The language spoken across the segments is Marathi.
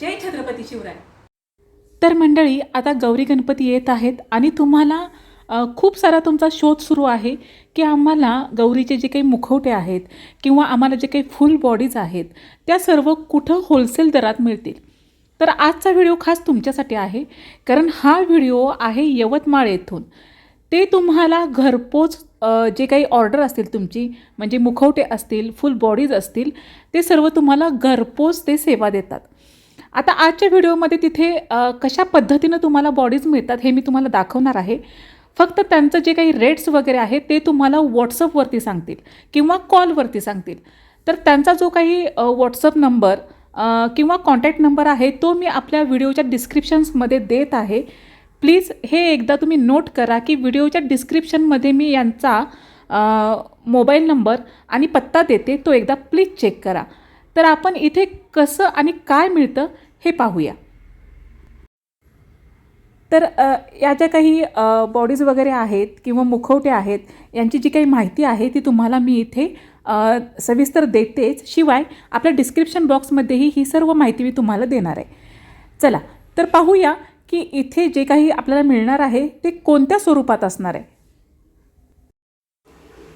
जय छत्रपती शिवराय. तर मंडळी आता गौरी गणपती येत आहेत आणि तुम्हाला खूप सारा तुमचा शोध सुरू आहे की आम्हाला गौरीचे जे काही मुखवटे आहेत किंवा आम्हाला जे काही फुल बॉडीज आहेत त्या सर्व कुठं होलसेल दरात मिळतील? तर आजचा व्हिडिओ खास तुमच्यासाठी आहे कारण हा व्हिडिओ आहे यवतमाळ येथून. ते तुम्हाला घरपोच जे काही ऑर्डर असतील तुमची म्हणजे मुखवटे असतील फुल बॉडीज असतील ते सर्व तुम्हाला घरपोच ते सेवा देतात. आता आजच्या व्हिडिओमध्ये तिथे कशा पद्धतीनं तुम्हाला बॉडीज मिळतात हे मी तुम्हाला दाखवणार आहे. फक्त त्यांचं जे काही रेट्स वगैरे आहे ते तुम्हाला व्हॉट्सअपवरती सांगतील किंवा कॉलवरती सांगतील. तर त्यांचा जो काही व्हॉट्सअप नंबर किंवा कॉन्टॅक्ट नंबर आहे तो मी आपल्या व्हिडिओच्या डिस्क्रिप्शन्समध्ये देत आहे. प्लीज हे एकदा तुम्ही नोट करा की व्हिडिओच्या डिस्क्रिप्शनमध्ये मी यांचा मोबाईल नंबर आणि पत्ता देते तो एकदा प्लीज चेक करा. तर आपण इथे कसं आणि काय मिळतं हे पाहूया. तर या ज्या काही बॉडीज वगैरे आहेत किंवा मुखवटे आहेत यांची जी काही माहिती आहे ती तुम्हाला मी इथे सविस्तर देतेच. शिवाय आपल्या डिस्क्रिप्शन बॉक्समध्येही ही सर्व माहिती मी तुम्हाला देणार आहे. चला तर पाहूया की इथे जे काही आपल्याला मिळणार आहे ते कोणत्या स्वरूपात असणार आहे?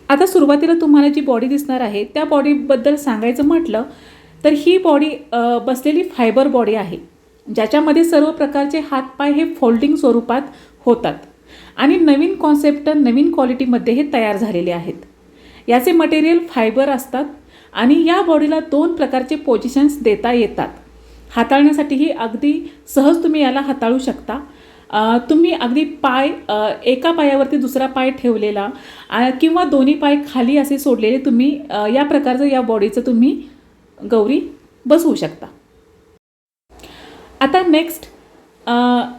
आता सुरुवातीला तुम्हाला जी बॉडी दिसणार आहे त्या बॉडीबद्दल सांगायचं म्हटलं तर ही बॉडी बसलेली फायबर बॉडी आहे. ज्याच्यामध्ये सर्व प्रकारचे हातपाय हे फोल्डिंग स्वरूपात होतात. आणि नवीन कॉन्सेप्ट नवीन क्वालिटीमध्ये हे तयार झालेले आहेत. याचे मटेरियल फायबर असतात आणि या बॉडीला दोन प्रकारचे पोझिशन्स देता येतात. हाताळण्यासाठीही अगदी सहज तुम्ही याला हाताळू शकता. तुम्ही अगदी पाय एका पायावरती दुसरा पाय ठेवलेला किंवा दोन्ही पाय खाली असे सोडलेले तुम्ही या प्रकारचं या बॉडीचं तुम्ही गौरी बसवू शकता. आता नेक्स्ट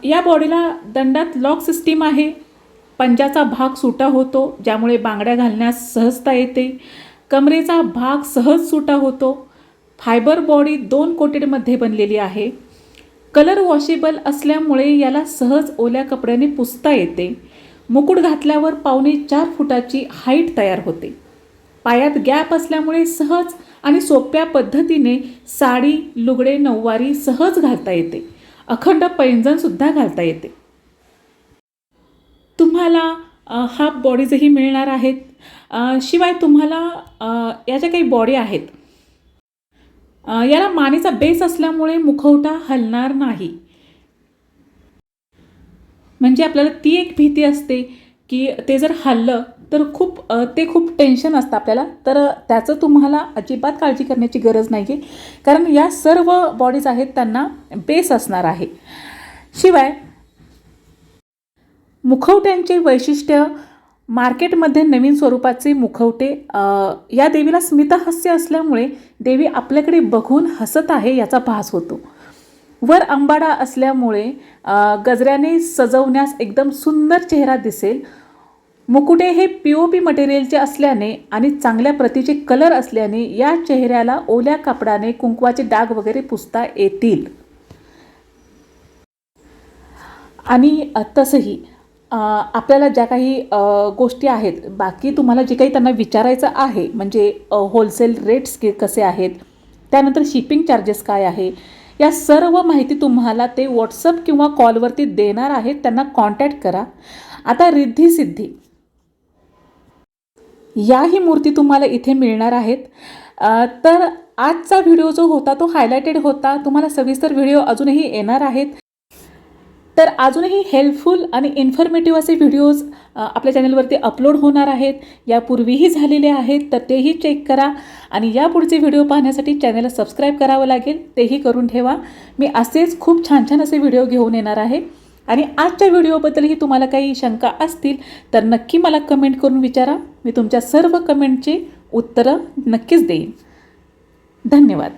या बॉडीला दंडात लॉक सिस्टीम आहे. पंजाचा भाग सुटा होतो ज्यामुळे बांगड्या घालण्यास सहजता येते. कमरेचा भाग सहज सुटा होतो. फायबर बॉडी दोन कोटेडमध्ये बनलेली आहे. कलर वॉशेबल असल्यामुळे याला सहज ओल्या कपड्याने पुसता येते. मुकुट घातल्यावर पावणे चार फुटाची हाईट तयार होते. पायात गॅप असल्यामुळे सहज आणि सोप्या पद्धतीने साडी लुगडे नऊवारी सहज घालता येते. अखंड पैंजणसुद्धा घालता येते. तुम्हाला हाफ बॉडीजही मिळणार आहेत. शिवाय तुम्हाला या ज्या काही बॉडी आहेत याला मानेचा बेस असल्यामुळे मुखवटा हलणार नाही. म्हणजे आपल्याला ती एक भीती असते की ते जर हल्लं तर खूप ते खूप टेन्शन असतं आपल्याला. तर त्याचं तुम्हाला अजिबात काळजी करण्याची गरज नाही आहे कारण या सर्व बॉडीज आहेत त्यांना बेस असणार आहे. शिवाय मुखवट्यांचे वैशिष्ट्य मार्केटमध्ये नवीन स्वरूपाचे मुखवटे या देवीला स्मितहास्य असल्यामुळे देवी आपल्याकडे बघून हसत आहे याचा भास होतो. वर अंबाडा असल्यामुळे गजऱ्याने सजवण्यास एकदम सुंदर चेहरा दिसेल. मुकुटे हे पी ओ पी मटेरियलचे असल्याने आणि चांगल्या प्रतीचे कलर असल्याने या चेहऱ्याला ओल्या कापडाने कुंकवाचे डाग वगैरे पुसता येतील. आणि तसंही. आपल्याला ज्या काही गोष्टी आहेत बाकी तुम्हाला जे काही त्यांना विचारायचं आहे म्हणजे होलसेल रेट्स के कसे आहेत त्यानंतर शिपिंग चार्जेस काय आहे या सर्व माहिती तुम्हाला ते व्हॉट्सअप किंवा कॉलवरती देणार आहेत त्यांना कॉन्टॅक्ट करा. आता रिद्धी सिद्धी. याही मूर्ती तुम्हाला इथे मिळणार आहेत. तर आजचा व्हिडिओ जो होता तो हायलायटेड होता. तुम्हाला सविस्तर व्हिडिओ अजूनही येणार आहेत. तर अजूनही हेल्पफुल आणि इन्फॉर्मेटिव्ह असे व्हिडिओज आपल्या चॅनलवरती अपलोड होणार आहेत. यापूर्वीही झालेले आहेत तर तेही चेक करा. आणि यापुढचे व्हिडिओ पाहण्यासाठी चॅनलला सबस्क्राईब करावं लागेल तेही करून ठेवा. मी असेच खूप छान छान असे व्हिडिओ घेऊन येणार आहे. आणि आजच्या व्हिडिओबद्दलही तुम्हाला काही शंका असतील तर नक्की मला कमेंट करून विचारा. मी तुमच्या सर्व कमेंटची उत्तरं नक्कीच देईन. धन्यवाद.